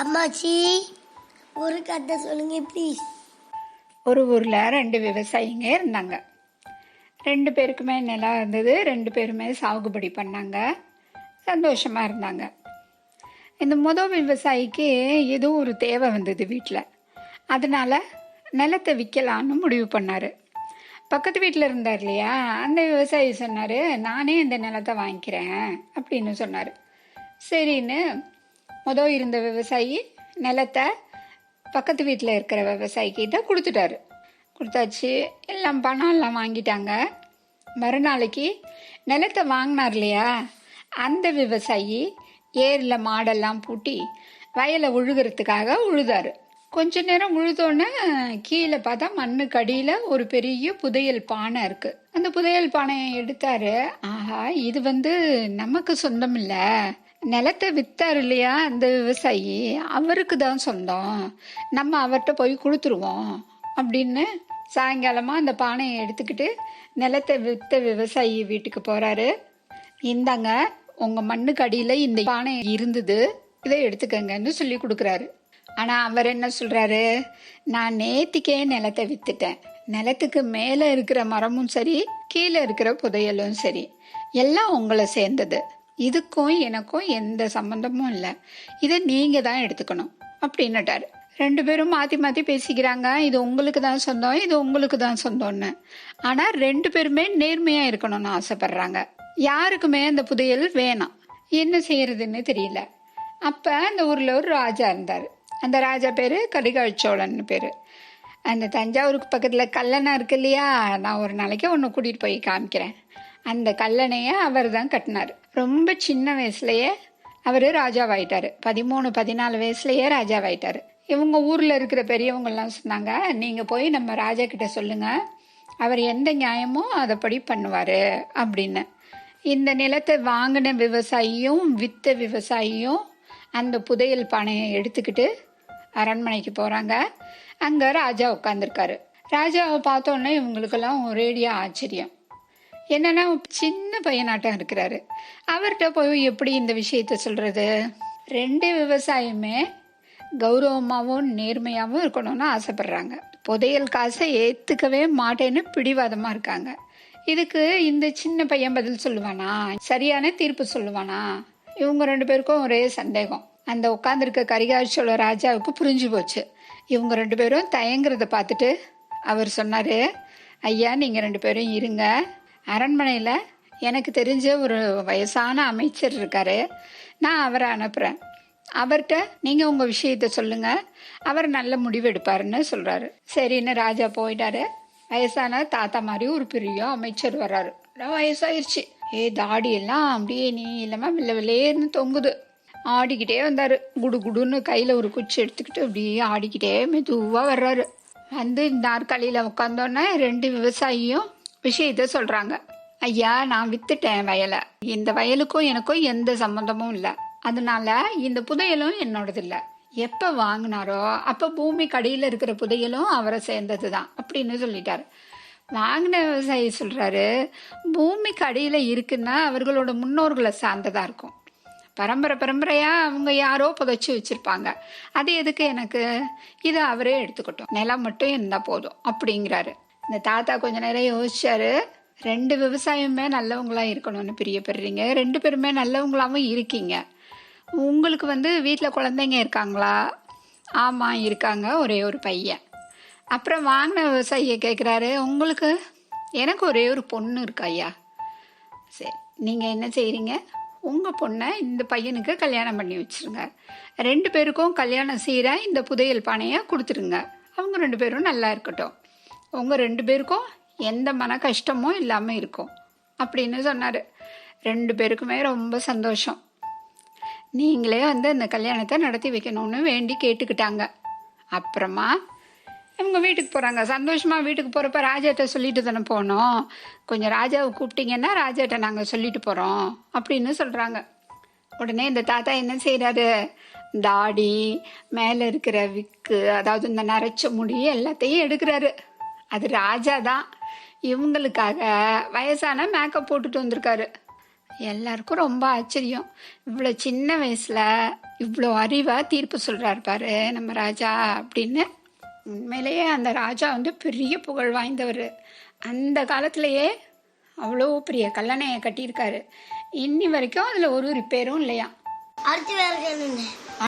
அம்மாச்சி ஒரு கதை சொல்லுங்க ப்ளீஸ் ஒரு ஊரில் ரெண்டு விவசாயிங்க இருந்தாங்க. ரெண்டு பேருக்குமே நிலம் இருந்தது ரெண்டு பேருமே சாகுபடி பண்ணாங்க. சந்தோஷமாக இருந்தாங்க. இந்த முதல் விவசாயிக்கு ஏதோ ஒரு தேவை வந்தது வீட்டில் அதனால் நிலத்தை விற்கலான்னு முடிவு பண்ணார். பக்கத்து வீட்டில் இருந்தார் இல்லையா? அந்த விவசாயி சொன்னார் நானே இந்த நிலத்தை வாங்கிக்கிறேன் அப்படின்னு சொன்னார். சரின்னு மொதல் இருந்த விவசாயி நிலத்தை பக்கத்து வீட்டில் இருக்கிற விவசாயிக்கு தான் கொடுத்துட்டாரு. கொடுத்தாச்சு. எல்லாம் பணம் எல்லாம் வாங்கிட்டாங்க. மறுநாளைக்கு நிலத்தை வாங்கினார் இல்லையா? அந்த விவசாயி ஏரில் மாடெல்லாம் பூட்டி வயலை உழுகிறதுக்காக உழுதாரு. கொஞ்ச நேரம் உழுதோன்னே கீழே பார்த்தா மண்ணுக்கு அடியில் ஒரு பெரிய புதையல் பானை இருக்கு. அந்த புதையல் பானையை எடுத்தாரு. ஆஹா இது வந்து நமக்கு சொந்தம் இல்லை நிலத்தை வித்தாரு இல்லையா அந்த விவசாயி? அவருக்கு தான் சொந்தம். நம்ம அவர்கிட்ட போய் கொடுத்துருவோம் அப்படின்னு சாயங்காலமாக அந்த பானையை எடுத்துக்கிட்டு நிலத்தை வித்த விவசாயி வீட்டுக்கு போகிறாரு இந்தாங்க உங்கள் மண்ணுக்கு அடியில் இந்த பானை இருந்தது இதை எடுத்துக்கங்கன்னு சொல்லி கொடுக்குறாரு. ஆனால் அவர் என்ன சொல்கிறாரு நான் நேத்திக்கே நிலத்தை வித்துட்டேன். நிலத்துக்கு மேலே இருக்கிற மரமும் சரி கீழே இருக்கிற புதையலும் சரி எல்லாம் உங்களை சேர்ந்தது. இதுக்கும் எனக்கும் எந்த சம்பந்தமும் இல்லை. இதை நீங்கள் தான் எடுத்துக்கணும் அப்படின்னுட்டார். ரெண்டு பேரும் மாற்றி மாற்றி பேசிக்கிறாங்க. இது உங்களுக்கு தான் சொந்தம். இது உங்களுக்கு தான் சொந்தம்னு. ஆனால் ரெண்டு பேருமே நேர்மையாக இருக்கணும்னு ஆசைப்படுறாங்க. யாருக்குமே அந்த புதையல் வேணாம். என்ன செய்யறதுன்னு தெரியல. அப்போ அந்த ஊரில் ஒரு ராஜா இருந்தார். அந்த ராஜா பேர் கரிகால் சோழன் பேர். அந்த தஞ்சாவூருக்கு பக்கத்தில் கல்லணை இருக்கு இல்லையா? நான் ஒரு நாளைக்கு ஒன்று கூட்டிகிட்டு போய் காமிக்கிறேன். அந்த கல்லணையை அவர் தான் கட்டினார். ரொம்ப சின்ன வயசுலயே அவர் ராஜாவாயிட்டார். பதிமூணு பதினாலு வயசுலயே ராஜாவாயிட்டார். இவங்க ஊரில் இருக்கிற பெரியவங்கெல்லாம் சொன்னாங்க நீங்கள் போய் நம்ம ராஜா கிட்ட சொல்லுங்கள் அவர் எந்த நியாயமோ அதைப்படி பண்ணுவார் அப்படின்னு. இந்த நிலத்தை வாங்கின விவசாயியும் வித்த விவசாயியும் அந்த புதையல் பானையை எடுத்துக்கிட்டு அரண்மனைக்கு போகிறாங்க அங்கே ராஜா உட்காந்துருக்காரு ராஜாவை பார்த்தோன்னே இவங்களுக்கெல்லாம் ஒரேடியாக ஆச்சரியம். என்னன்னா சின்ன பையனாட்டம் இருக்கிறாரு அவர்கிட்ட போய் எப்படி இந்த விஷயத்த சொல்றது? ரெண்டு விவசாயமே கௌரவமாகவும் நேர்மையாகவும் இருக்கணும்னு ஆசைப்படுறாங்க. புதையல் காசை ஏற்றுக்கவே மாட்டேன்னு பிடிவாதமாக இருக்காங்க. இதுக்கு இந்த சின்ன பையன் பதில் சொல்லுவானா? சரியான தீர்ப்பு சொல்லுவானா? இவங்க ரெண்டு பேருக்கும் ஒரே சந்தேகம். அந்த உட்காந்துருக்க கரிகாட்சியோட ராஜாவுக்கு புரிஞ்சு போச்சு. இவங்க ரெண்டு பேரும் தயங்குறத பார்த்துட்டு அவர் சொன்னார் ஐயா நீங்கள் ரெண்டு பேரும் இருங்க. அரண்மனையில் எனக்கு தெரிஞ்ச ஒரு வயசான அமைச்சர் இருக்காரு. நான் அவரை அனுப்புகிறேன் அவர்கிட்ட நீங்கள் உங்கள் விஷயத்த சொல்லுங்கள் அவர் நல்ல முடிவு எடுப்பாருன்னு சொல்கிறாரு சரின்னு ராஜா போயிட்டாரு. வயசான தாத்தா மாதிரி ஒரு பெரிய அமைச்சர் வர்றாரு. வயசாயிருச்சு. ஏ தாடியெல்லாம் அப்படியே நீ இல்லாமல் வில்ல வில்லேன்னு தொங்குது. ஆடிக்கிட்டே வந்தார். குடு குடுன்னு கையில் ஒரு குச்சி எடுத்துக்கிட்டு அப்படியே ஆடிக்கிட்டே மெதுவாக வர்றாரு. வந்து நாற்காலியில் உட்காந்தோன்னே ரெண்டு விவசாயியும் விஷயத்த சொல்றாங்க. ஐயா நான் வித்துட்டேன் வயலை. இந்த வயலுக்கும் எனக்கும் எந்த சம்மந்தமும் இல்லை. அதனால இந்த புதையலும் என்னோடது இல்லை. எப்போ வாங்கினாரோ அப்போ பூமி கடியில இருக்கிற புதையலும் அவரை சேர்ந்தது தான் அப்படின்னு சொல்லிட்டாரு. வாங்கின விவசாயி சொல்கிறாரு பூமிக்கு அடியில இருக்குன்னா அவர்களோட முன்னோர்களை சார்ந்ததாக இருக்கும். பரம்பரை பரம்பரையாக அவங்க யாரோ புதைச்சி வச்சுருப்பாங்க. அது எதுக்கு எனக்கு? இதை அவரே எடுத்துக்கட்டும். நிலம் மட்டும் இருந்தால் போதும் அப்படிங்கிறாரு. இந்த தாத்தா கொஞ்ச நேரம் யோசிச்சாரு. ரெண்டு விவசாயமே நல்லவங்களா இருக்கணும்னு பிரியப்படுறீங்க. ரெண்டு பேருமே நல்லவங்களாகவும் இருக்கீங்க. உங்களுக்கு வந்து வீட்டில் குழந்தைங்க இருக்காங்களா? ஆமாம் இருக்காங்க. ஒரே ஒரு பையன். அப்புறம் வாங்கின விவசாயியை கேட்குறாரு உங்களுக்கு? எனக்கு ஒரே ஒரு பொண்ணு இருக்கா ஐயா. சரி நீங்கள் என்ன செய்கிறீங்க உங்கள் பொண்ணை இந்த பையனுக்கு கல்யாணம் பண்ணி வச்சிருங்க. ரெண்டு பேருக்கும் கல்யாணம் செய்கிற இந்த புதையல் பானையை கொடுத்துருங்க. அவங்க ரெண்டு பேரும் நல்லா இருக்கட்டும். உங்கள் ரெண்டு பேருக்கும் எந்த மன கஷ்டமும் இல்லாமல் இருக்கும். அப்படின்னு சொன்னார். ரெண்டு பேருக்குமே ரொம்ப சந்தோஷம். நீங்களே வந்து அந்த கல்யாணத்தை நடத்தி வைக்கணும்னு வேண்டி கேட்டுக்கிட்டாங்க. அப்புறமா இவங்க வீட்டுக்கு போகிறாங்க சந்தோஷமாக வீட்டுக்கு போகிறப்ப ராஜாட்ட சொல்லிட்டு தானே போனோம். கொஞ்சம் ராஜாவை கூப்பிட்டீங்கன்னா ராஜாட்ட நாங்கள் சொல்லிட்டு போகிறோம் அப்படின்னு சொல்கிறாங்க உடனே இந்த தாத்தா என்ன செய்கிறாரு தாடி மேலே இருக்கிற விக்கு அதாவது இந்த நரைச்ச முடி எல்லாத்தையும் எடுக்கிறாரு. அது ராஜா தான். இவங்களுக்காக வயசான மேக்கப் போட்டுட்டு வந்திருக்காரு. எல்லாருக்கும் ரொம்ப ஆச்சரியம். இவ்வளோ சின்ன வயசில் இவ்வளோ அறிவாக தீர்ப்பு சொல்கிறாரு பாரு நம்ம ராஜா அப்படின்னு. உண்மையிலேயே அந்த ராஜா வந்து பெரிய புகழ் வாய்ந்தவர். அந்த காலத்திலேயே அவ்வளோ பெரிய கல்லணையை கட்டியிருக்காரு. இன்னி வரைக்கும் அதில் ஒரு ரிப்பேரும் இல்லையா அடுத்து